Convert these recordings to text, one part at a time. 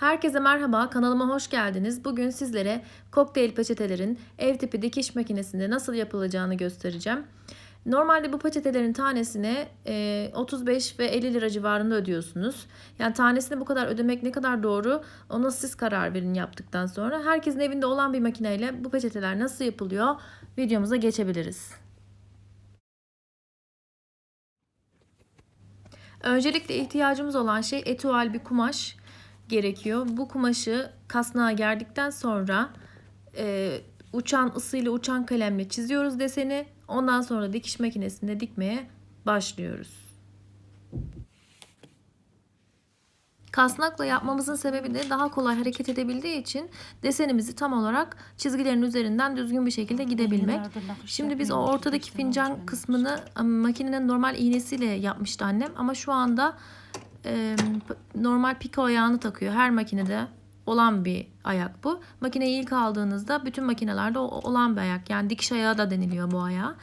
Herkese merhaba, kanalıma hoş geldiniz. Bugün sizlere kokteyl peçetelerin ev tipi dikiş makinesinde nasıl yapılacağını göstereceğim. Normalde bu peçetelerin tanesine e, 35 ve 50 lira civarında ödüyorsunuz. Yani tanesini bu kadar ödemek ne kadar doğru ona siz karar verin yaptıktan sonra. Herkesin evinde olan bir makineyle bu peçeteler nasıl yapılıyor videomuza geçebiliriz. Öncelikle ihtiyacımız olan şey etual bir kumaş gerekiyor. Bu kumaşı kasnağa gerdikten sonra e, uçan ısıyla uçan kalemle çiziyoruz deseni. Ondan sonra dikiş makinesinde dikmeye başlıyoruz. Kasnakla yapmamızın sebebi de daha kolay hareket edebildiği için desenimizi tam olarak çizgilerin üzerinden düzgün bir şekilde gidebilmek. Şimdi biz o ortadaki fincan kısmını makinenin normal iğnesiyle yapmıştı annem ama şu anda e, normal piko ayağını takıyor. Her makinede olan bir ayak bu. Makineyi ilk aldığınızda bütün makinelerde olan bir ayak. Yani dikiş ayağı da deniliyor bu ayağa.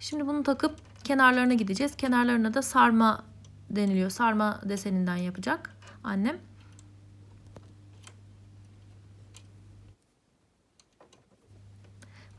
Şimdi bunu takıp kenarlarına gideceğiz. Kenarlarına da sarma deniliyor. Sarma deseninden yapacak annem.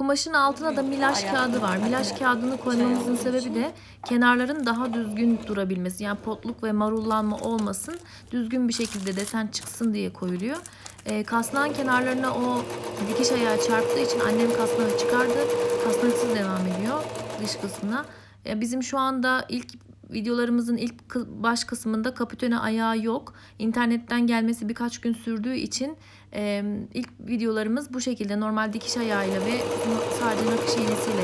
Kumaşın altına da milaş kağıdı var. Milaş kağıdını koymamızın sebebi de kenarların daha düzgün durabilmesi. Yani potluk ve marullanma olmasın. Düzgün bir şekilde desen çıksın diye koyuluyor. E, kasnağın kenarlarına o dikiş ayağı çarptığı için annem kasnağı çıkardı. Kasnaksız devam ediyor dış kısmına. E, bizim şu anda ilk videolarımızın ilk baş kısmında kapitone ayağı yok. İnternetten gelmesi birkaç gün sürdüğü için e, ilk videolarımız bu şekilde normal dikiş ayağıyla ve sadece nakış iğnesiyle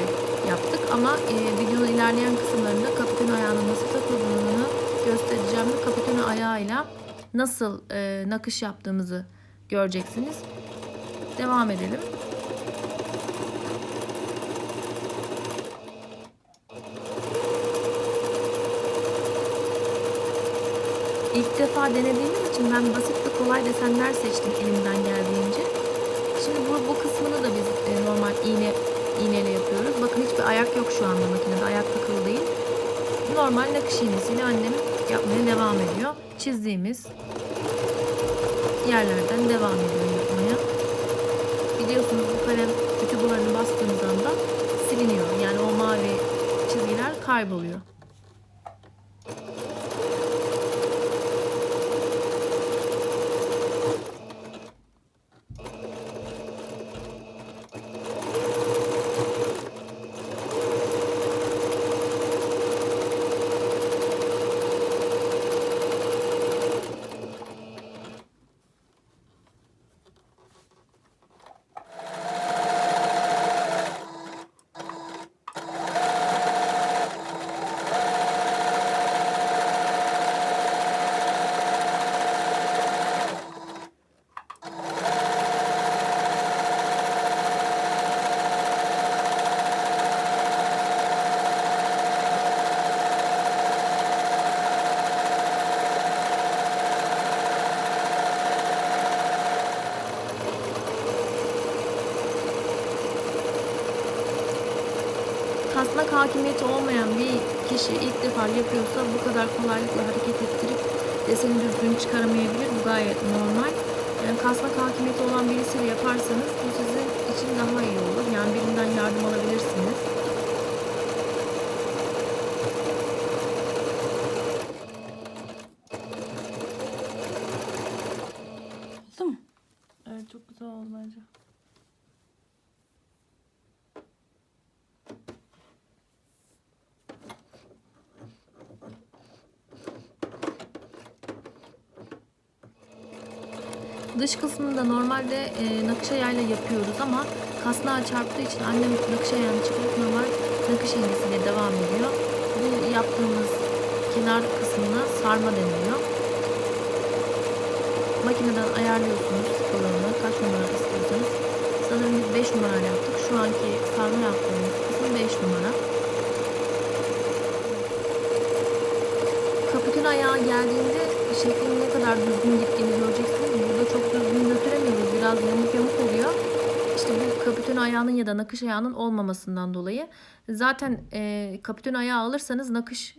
yaptık. Ama e, videonun ilerleyen kısımlarında kapitone ayağının nasıl takıldığını göstereceğim ve kapitone ayağıyla nasıl e, nakış yaptığımızı göreceksiniz. Devam edelim. İlk defa denediğimiz için ben basit ve kolay desenler seçtim elimden geldiğince. Şimdi bu, bu kısmını da biz e, normal iğne iğneyle yapıyoruz. Bakın hiçbir ayak yok şu anda makinede. Ayak takılı değil. Normal nakış iğnesiyle annem yapmaya devam ediyor. Çizdiğimiz yerlerden devam ediyor yapmaya. Biliyorsunuz bu kalem ütü bularını bastığımız anda siliniyor. Yani o mavi çizgiler kayboluyor. Kasnak hakimiyeti olmayan bir kişi ilk defa yapıyorsa bu kadar kolaylıkla hareket ettirip deseni düzgün çıkaramayabilir. Bu gayet normal. Yani kasnak hakimiyeti olan birisiyle yaparsanız bu sizin için daha iyi olur. Yani birinden yardım alabilirsiniz. Oldu mu? Evet çok güzel oldu bence. Dış kısmını da normalde e, nakış ayağıyla yapıyoruz ama kasnağa çarptığı için annem nakış ayağını çıkarıp normal nakış iğnesiyle devam ediyor. Bu yaptığımız kenar kısmına sarma deniliyor. Makineden ayarlıyorsunuz sıkılığını, kaç numara istiyorsanız. Sanırım biz 5 numara yaptık. Şu anki sarma yaptığımız kısım 5 numara. Kaputun ayağı geldiğinde şeklin ne kadar düzgün gittiğini göreceksiniz. Burada çok düzgün götüremiyoruz. Biraz yamuk yamuk oluyor. İşte bu kaputun ayağının ya da nakış ayağının olmamasından dolayı. Zaten e, kaputun ayağı alırsanız nakış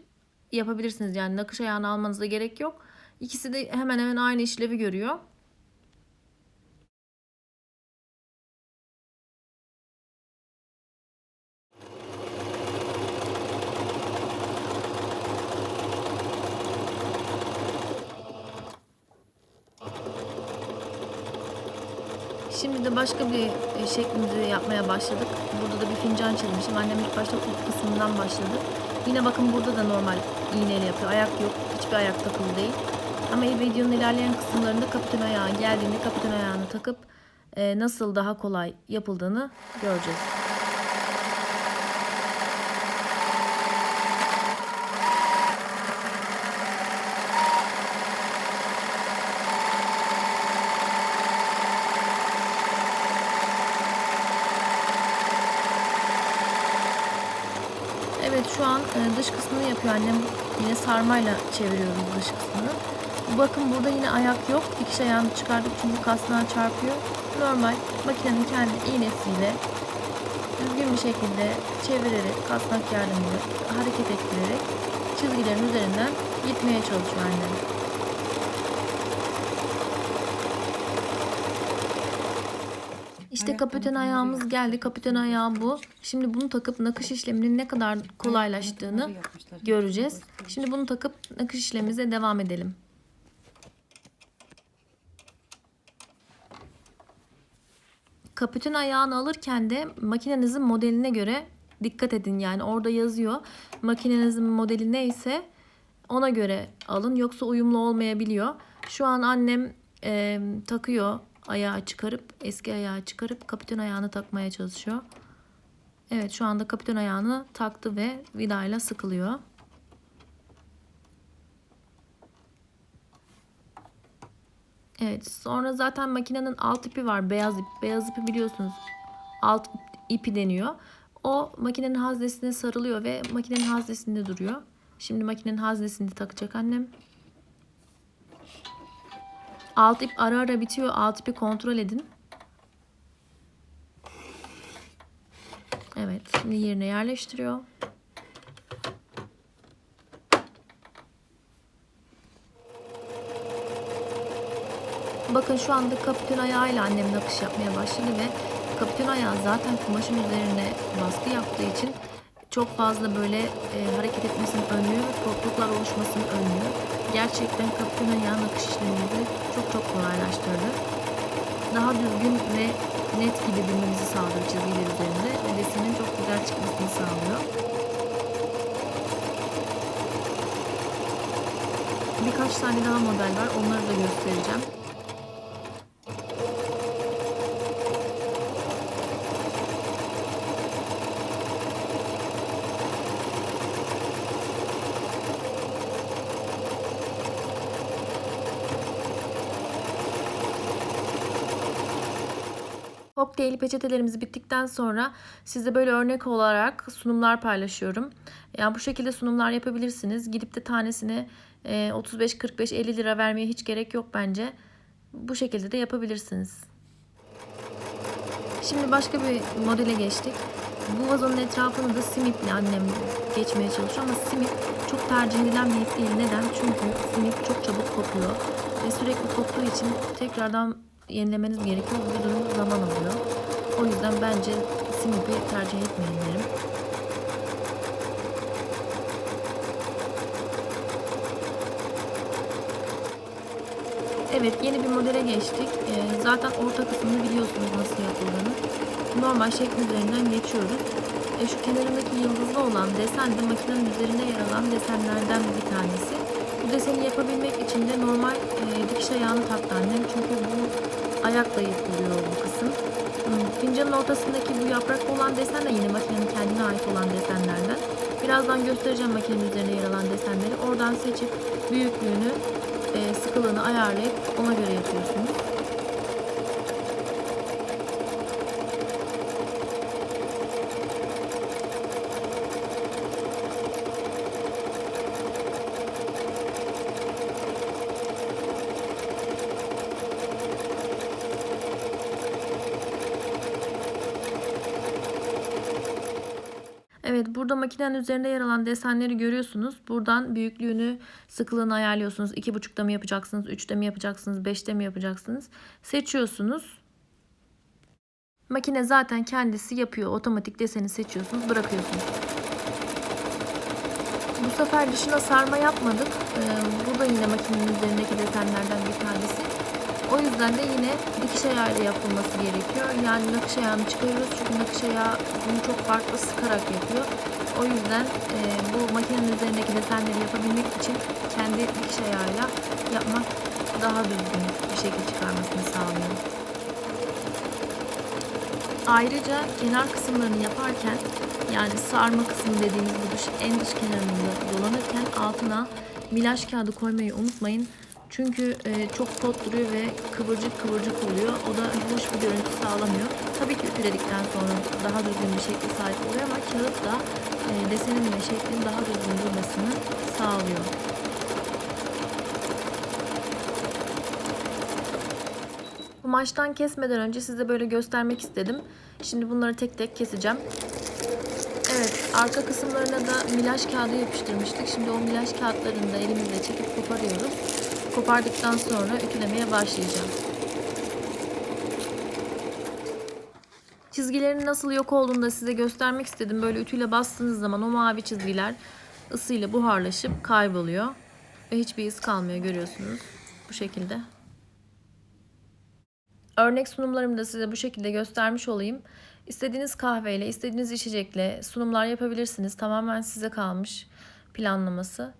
yapabilirsiniz. Yani nakış ayağını almanıza gerek yok. İkisi de hemen hemen aynı işlevi görüyor. Şimdi de başka bir e, şeklimizi yapmaya başladık. Burada da bir fincan çizmişim. Annem ilk başta kulp kısmından başladı. Yine bakın burada da normal iğneyle yapıyor. Ayak yok. Hiçbir ayak takılı değil. Ama videonun ilerleyen kısımlarında kapitön ayağı geldiğinde kapitön ayağını takıp e, nasıl daha kolay yapıldığını göreceğiz. Evet şu an e, dış kısmını yapıyor annem. Yine sarmayla çeviriyoruz dış kısmını. Bakın burada yine ayak yok. Dikiş ayağını çıkardık çünkü kasnağa çarpıyor. Normal makinenin kendi iğnesiyle düzgün bir şekilde çevirerek kasnak yardımıyla hareket ettirerek çizgilerin üzerinden gitmeye çalışıyor annem. İşte kapiten ayağımız geldi. Kapiten ayağı bu. Şimdi bunu takıp nakış işleminin ne kadar kolaylaştığını göreceğiz. Şimdi bunu takıp nakış işlemimize devam edelim. Kapütün ayağını alırken de makinenizin modeline göre dikkat edin. Yani orada yazıyor. Makinenizin modeli neyse ona göre alın. Yoksa uyumlu olmayabiliyor. Şu an annem e, takıyor ayağı çıkarıp eski ayağı çıkarıp kapütün ayağını takmaya çalışıyor. Evet şu anda kapütün ayağını taktı ve vidayla sıkılıyor. Evet sonra zaten makinenin alt ipi var beyaz ip. Beyaz ipi biliyorsunuz alt ipi deniyor. O makinenin haznesine sarılıyor ve makinenin haznesinde duruyor. Şimdi makinenin haznesini takacak annem. Alt ip ara ara bitiyor. Alt ipi kontrol edin. Evet şimdi yerine yerleştiriyor. Bakın şu anda kapitön ayağıyla annem nakış yapmaya başladı ve kapitön ayağı zaten kumaşın üzerine baskı yaptığı için çok fazla böyle e, hareket etmesini önlüyor ve topluluklar oluşmasını önlüyor. Gerçekten kapitön ayağı nakış işlemimizi çok çok kolaylaştırdı. Daha düzgün ve net gidebilmemizi sağlıyor çizgiler üzerinde ve desenin çok güzel çıkmasını sağlıyor. Birkaç tane daha model var. Onları da göstereceğim. Kokteyl peçetelerimiz bittikten sonra size böyle örnek olarak sunumlar paylaşıyorum. Yani bu şekilde sunumlar yapabilirsiniz. Gidip de tanesine e, 35, 45, 50 lira vermeye hiç gerek yok bence. Bu şekilde de yapabilirsiniz. Şimdi başka bir modele geçtik. Bu vazonun etrafını da simiple annem geçmeye çalışıyor ama simip çok tercih edilen bir ip değil. Neden? Çünkü simip çok çabuk kopuyor ve sürekli koptuğu için tekrardan yenilemeniz gerekiyor. Bu durum zaman alıyor. O yüzden bence simipi tercih etmeyin derim. Evet yeni bir modele geçtik. Ee, zaten orta kısmını biliyorsunuz nasıl yapıldığını. Normal şekil üzerinden geçiyoruz. E, şu kenarındaki yıldızlı olan desen de makinenin üzerinde yer alan desenlerden bir tanesi. Bu deseni yapabilmek için de normal e, dikiş ayağını taktı. Çünkü bu ayakla yapılıyor bu kısım. Hmm, Fincanın ortasındaki bu yapraklı olan desen de yine makinenin kendine ait olan desenlerden. Birazdan göstereceğim makinenin üzerinde yer alan desenleri. Oradan seçip büyüklüğünü, e, sıkılığını ayarlayıp ona göre yapıyorsunuz. Evet burada makinenin üzerinde yer alan desenleri görüyorsunuz. Buradan büyüklüğünü, sıklığını ayarlıyorsunuz. 2,5'da mı yapacaksınız, 3'te mi yapacaksınız, 5'te mi yapacaksınız? Seçiyorsunuz. Makine zaten kendisi yapıyor. Otomatik deseni seçiyorsunuz, bırakıyorsunuz. Bu sefer dışına sarma yapmadık. Ee, bu da yine makinenin üzerindeki desenlerden bir tanesi. O yüzden de yine dikiş ayağıyla yapılması gerekiyor. Yani nakış ayağını çıkarıyoruz çünkü nakış ayağı bunu çok farklı sıkarak yapıyor. O yüzden e, bu makinenin üzerindeki desenleri yapabilmek için kendi dikiş ayağıyla yapmak daha düzgün bir şekil çıkarmasını sağlıyor. Ayrıca kenar kısımlarını yaparken yani sarma kısmı dediğimiz bu dış, en dış kenarında dolanırken altına milaj kağıdı koymayı unutmayın. Çünkü e, çok pot duruyor ve kıvırcık kıvırcık oluyor. O da hoş bir görüntü sağlamıyor. Tabii ki ütüledikten sonra daha düzgün bir şekli sahip oluyor ama kağıt da e, desenin ve şeklin daha düzgün durmasını sağlıyor. Kumaştan kesmeden önce size böyle göstermek istedim. Şimdi bunları tek tek keseceğim. Evet, arka kısımlarına da milaj kağıdı yapıştırmıştık. Şimdi o milaj kağıtlarını da elimizle çekip koparıyoruz. Kopardıktan sonra ütülemeye başlayacağım. Çizgilerin nasıl yok olduğunu da size göstermek istedim. Böyle ütüyle bastığınız zaman o mavi çizgiler ısıyla buharlaşıp kayboluyor. Ve hiçbir iz kalmıyor görüyorsunuz. Bu şekilde. Örnek sunumlarımı da size bu şekilde göstermiş olayım. İstediğiniz kahveyle, istediğiniz içecekle sunumlar yapabilirsiniz. Tamamen size kalmış planlaması.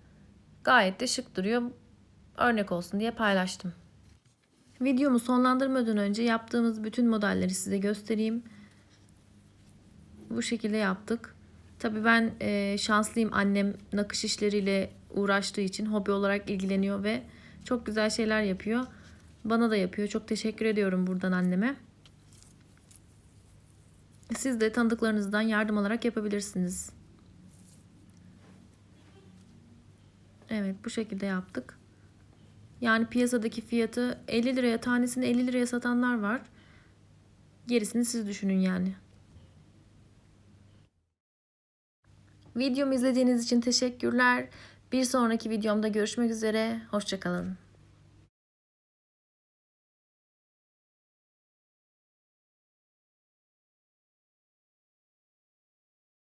Gayet de şık duruyor. Örnek olsun diye paylaştım. Videomu sonlandırmadan önce yaptığımız bütün modelleri size göstereyim. Bu şekilde yaptık. Tabii ben e, şanslıyım. Annem nakış işleriyle uğraştığı için hobi olarak ilgileniyor ve çok güzel şeyler yapıyor. Bana da yapıyor. Çok teşekkür ediyorum buradan anneme. Siz de tanıdıklarınızdan yardım alarak yapabilirsiniz. Evet bu şekilde yaptık. Yani piyasadaki fiyatı 50 liraya tanesini 50 liraya satanlar var. Gerisini siz düşünün yani. Videomu izlediğiniz için teşekkürler. Bir sonraki videomda görüşmek üzere. Hoşçakalın.